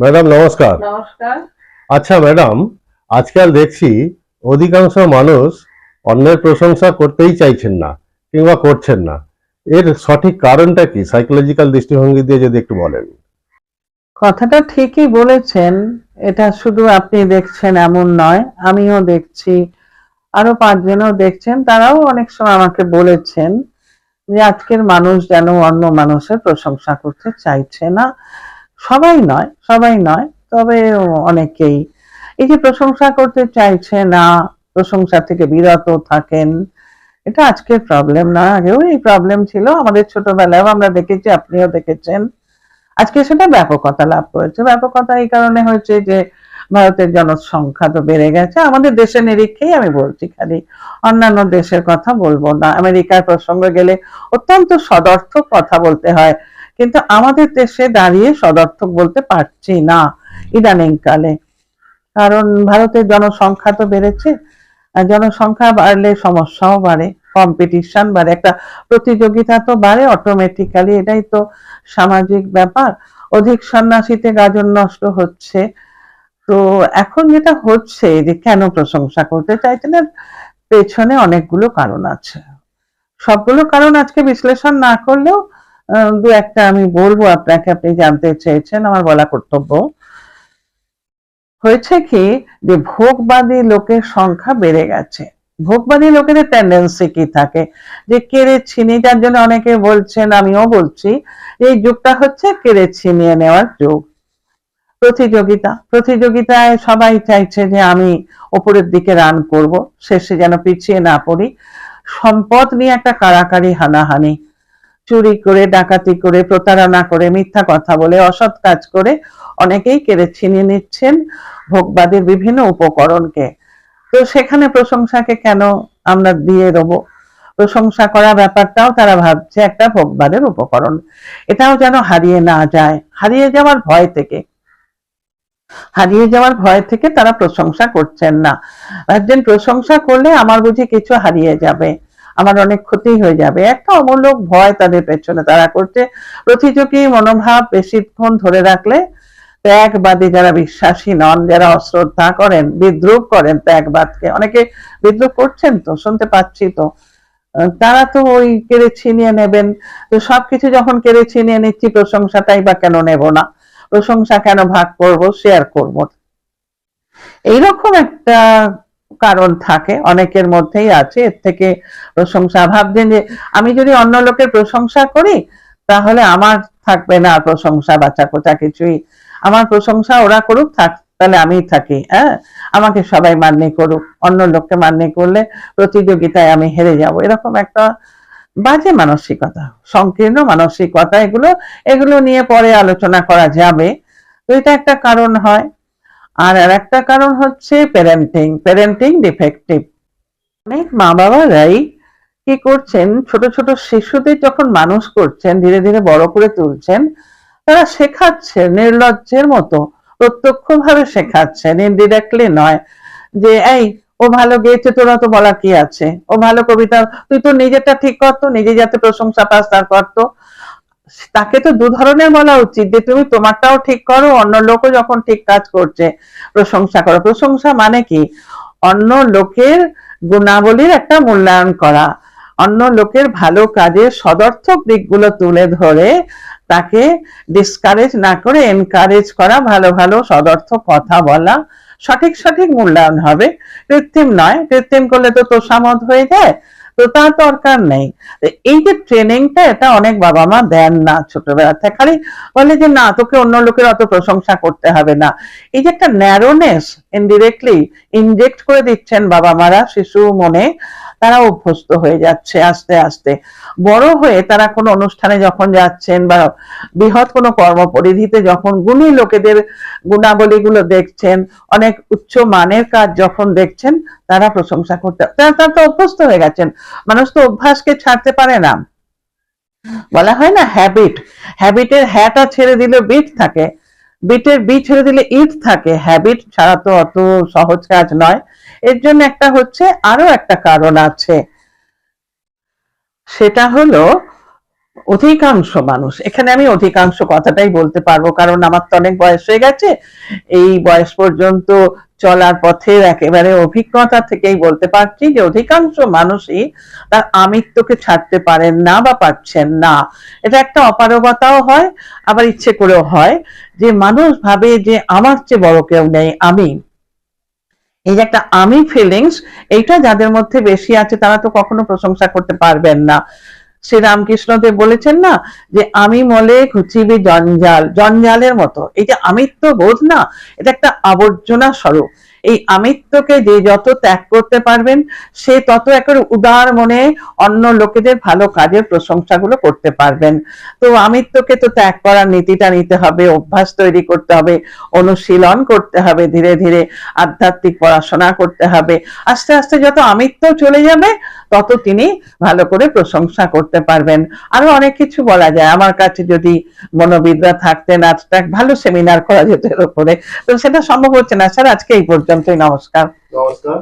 Madam নমস্কার। নমস্কার। আচ্ছা ম্যাডাম আজকাল দেখছি অধিকাংশ মানুষ অন্যের প্রশংসা করতেই চাইছেন না কিংবা করছেন না। এর সঠিক কারণটা কি? সাইকোলজিক্যাল দৃষ্টিভঙ্গি দিয়ে যদি একটু বলেন। কথাটা ঠিকই বলেছেন। এটা শুধু আপনি দেখছেন এমন নয় আমিও দেখছি। আরও পাঁচজনও দেখছেন তারাও অনেক সময় আমাকে বলেছেন যে আজকের মানুষ যেন অন্য মানুষের প্রশংসা করতে চাইছে না। সবাই নয় সবাই নয়, তবে অনেকেই এই যে প্রশংসা করতে চাইছে না, প্রশংসা থেকে বিরত থাকেন, এটা আজকের প্রবলেম না, আগেও এই প্রবলেম ছিল, আমাদের ছোটবেলায় আমরা দেখেছি, আপনিও দেখেছেন। আজকে সেটা ব্যাপকতা লাভ করেছে। ব্যাপকতা এই কারণে হয়েছে যে ভারতের জনসংখ্যা তো বেড়ে গেছে, আমাদের দেশের নিরীক্ষেই আমি বলছি খালি, অন্যান্য দেশের কথা বলব না। আমেরিকার প্রসঙ্গে গেলে অত্যন্ত সদর্থক কথা বলতে হয়। কিন্তু আমাদের দেশে দাঁড়িয়ে সদর্থক বলতে পারছি না ইদানিং কালে কারণ ভারতের জনসংখ্যা তো বেড়েছে জনসংখ্যা বাড়লে সমস্যাও বাড়ে কম্পিটিশন বাড়ে, একটা প্রতিযোগিতা তো বাড়ে অটোমেটিক্যালি এটাই তো সামাজিক ব্যাপার। অধিক সন্ন্যাসীতে গাজন নষ্ট হচ্ছে। তো এখন যেটা হচ্ছে যে কেন প্রশংসা করতে চাইছেন পেছনে অনেকগুলো কারণ আছে। সবগুলো কারণ আজকে বিশ্লেষণ না করলেও দু একটা আমি বলব, আপনাকে আপনি জানতে চেয়েছেন, আমার বলা কর্তব্য। হয়েছে কি যে ভোগবাদী লোকের সংখ্যা বেড়ে গেছে। ভোগবাদী লোকেদের টেন্ডেন্সি কি থাকে? যে কেড়ে ছিনি, যার জন্য অনেকে বলছেন, আমিও বলছি, এই যুগটা হচ্ছে কেড়ে ছিনিয়ে নেওয়ার যুগ। প্রতিযোগিতা, প্রতিযোগিতায় সবাই চাইছে যে আমি ওপরের দিকে রান করব, শেষে যেন পিছিয়ে না পড়ি। সম্পদ নিয়ে একটা কারাকারি হানাহানি। চুরি করে, ডাকাতি করে, প্রতারণা করে, মিথ্যা কথা বলে, অসৎ কাজ করে অনেকেই কেড়ে ছিনিয়ে নিচ্ছেন ভোগবাদের বিভিন্ন উপকরণকে। তো সেখানে প্রশংসাকে কেন আমরা দিয়ে দেবো? প্রশংসা করা ব্যাপারটাও তারা ভাবছে একটা ভোগবাদের উপকরণ। এটাও যেন হারিয়ে না যায়, হারিয়ে যাওয়ার ভয় থেকে। হারিয়ে যাওয়ার ভয় থেকে তারা প্রশংসা করছেন না। ভাবছেন প্রশংসা করলে আমার বুঝি কিছু হারিয়ে যাবে। আমার অনেক ক্ষতি হয়ে যাবে। একটা অমূলক ভয় তাদের পেছনে তারা করছে। প্রতিযোগী মনোভাব বেশিক্ষণ ধরে রাখলে ত্যাগবাদী যারা বিশ্বাসী নন, যারা অশ্রদ্ধা করেন, বিদ্রুপ করেন ত্যাগবাদকে। অনেকে বিদ্রুপ করছেন তো, শুনতে পাচ্ছি তো। তারা তো ওই কেড়ে ছিনিয়ে নেবেন। তো সবকিছু যখন কেড়ে ছিনিয়ে নিচ্ছি, প্রশংসাটাই বা কেন নেব না? প্রশংসা কেন ভাগ করব শেয়ার করব? এইরকম একটা কারণ থাকে, অনেকের মধ্যেই আছে, এর থেকে প্রশংসা ভাবছেন যে, আমি যদি অন্য লোকের প্রশংসা করি, তাহলে আমার থাকবে না প্রশংসা বাঁচা কোচা কিছুই। আমার প্রশংসা ওরা করুক, থাক, তাহলে আমি থাকি হ্যাঁ? আমাকে সবাই মান্য করুক, অন্য লোককে মান্য করলে প্রতিযোগিতায় আমি হেরে যাব। এরকম একটা বাজে মানসিকতা, সংকীর্ণ মানসিকতা এগুলো এগুলো নিয়ে পরে আলোচনা করা যাবে। তো এটা একটা কারণ হয়। আর আর একটা কারণ হচ্ছে প্যারেন্টিং প্যারেন্টিং ডিফেক্টিভ অনেক মা বাবারাই কি করছেন? ছোট ছোট শিশুদের যখন মানুষ করছেন, ধীরে ধীরে বড় করে তুলছেন, তারা শেখাচ্ছে নির্লজ্জের মতো, প্রত্যক্ষভাবে শেখাচ্ছেন ইনডিরেক্টলি নয় যে, এই, ও ভালো গেয়েছে, তোরা তো বলা কি আছে? ও ভালো কবিতা, তুই তো নিজেরটা ঠিক করতো নিজে যাতে প্রশংসা পাস তার করতো তাকে তো দু ধরনের বলা উচিত যে, তুমি তোমারটাও ঠিক করো, অন্য লোকও যখন ঠিক কাজ করছে, প্রশংসা করো। প্রশংসা মানে কি? অন্য লোকের গুণাবলীর একটা মূল্যায়ন করা। অন্য লোকের ভালো কাজের সদর্থক দিকগুলো তুলে ধরে তাকে ডিসকারেজ না করে এনকারেজ করা, ভালো ভালো সদর্থক কথা বলা সঠিক সঠিক মূল্যায়ন হবে। কৃত্রিম নয়। কৃত্রিম করলে তো তোষামত হয়ে যায়। তো তার দরকার নেই। এই যে ট্রেনিংটা, এটা অনেক বাবা মা দেন না ছোটবেলা থেকে। খালি বলে যে, না, তোকে অন্য লোকের অত প্রশংসা করতে হবে না। এই যে একটা ন্যারোনেস ইনডিরেক্টলি ইনজেক্ট করে দিচ্ছেন বাবা মারা শিশু মনে, তারা অভ্যস্ত হয়ে যাচ্ছে আস্তে আস্তে। বড় হয়ে তারা কোনো অনুষ্ঠানে যখন যাচ্ছেন বা বৃহৎ কোনো কর্মপরিধিতে যখন গুণী লোকেদের গুণাবলীগুলো দেখছেন, অনেক উচ্চ মানের কাজ যখন দেখছেন তারা প্রশংসা করতে তারা তো অভ্যস্ত হয়ে গেছেন। মানুষ তো অভ্যাসকে ছাড়তে পারে না। বলা হয় না হ্যাবিট হ্যাবিটের হ্যাটা ছেড়ে দিলে বিট থাকে। বিটের বি ছেড়ে দিলে ইট থাকে। হ্যাবিট ছাড়া তো অত সহজ কাজ নয়। এর জন্য একটা হচ্ছে আরও একটা কারণ আছে। সেটা হলো অধিকাংশ মানুষ, এখানে আমি অধিকাংশ কথাটাই বলতে পারব, কারণ আমার তো অনেক বয়স হয়ে গেছে। এই বয়স পর্যন্ত চলার পথের একেবারে অভিজ্ঞতা থেকেই বলতে পারছি যে অধিকাংশ মানুষই তার আমিত্বকে ছাড়তে পারেন না বা পারছেন না। এটা একটা অপারগতাও হয়, আবার ইচ্ছে করেও হয় যে মানুষ ভাবে যে আমার চেয়ে বড় কেউ নেই, আমি। এই যে একটা আমি ফিলিংস এইটা যাদের মধ্যে বেশি আছে তারা তো কখনো প্রশংসা করতে পারবেন না। শ্রী রামকৃষ্ণদেব বলেছেন না যে আমি মলে খুচিবি জঞ্জাল, জঞ্জালের মতো। এই যে আমিত্ব বোধ না, এটা একটা আবর্জনা স্বরূপ। এই আমিত্বকে যে যত ত্যাগ করতে পারবেন, সে তত একেবারে উদার মনে অন্য লোকেদের ভালো কাজের প্রশংসাগুলো করতে পারবেন। তো আমিত্বকে তো ত্যাগ করার নীতিটা নিতে হবে, অভ্যাস তৈরি করতে হবে, অনুশীলন করতে হবে, ধীরে ধীরে আধ্যাত্মিক পড়াশোনা করতে হবে। আস্তে আস্তে যত আমিত্ব চলে যাবে, তত তিনি ভালো করে প্রশংসা করতে পারবেন। আরও অনেক কিছু বলা যায়। আমার কাছে যদি মনোবিদরা থাকতেন এক ভালো সেমিনার করা যেত এর উপরে। তো সেটা সম্ভব হচ্ছে না, স্যার, আজকে এই পর্যন্তই নমস্কার নমস্কার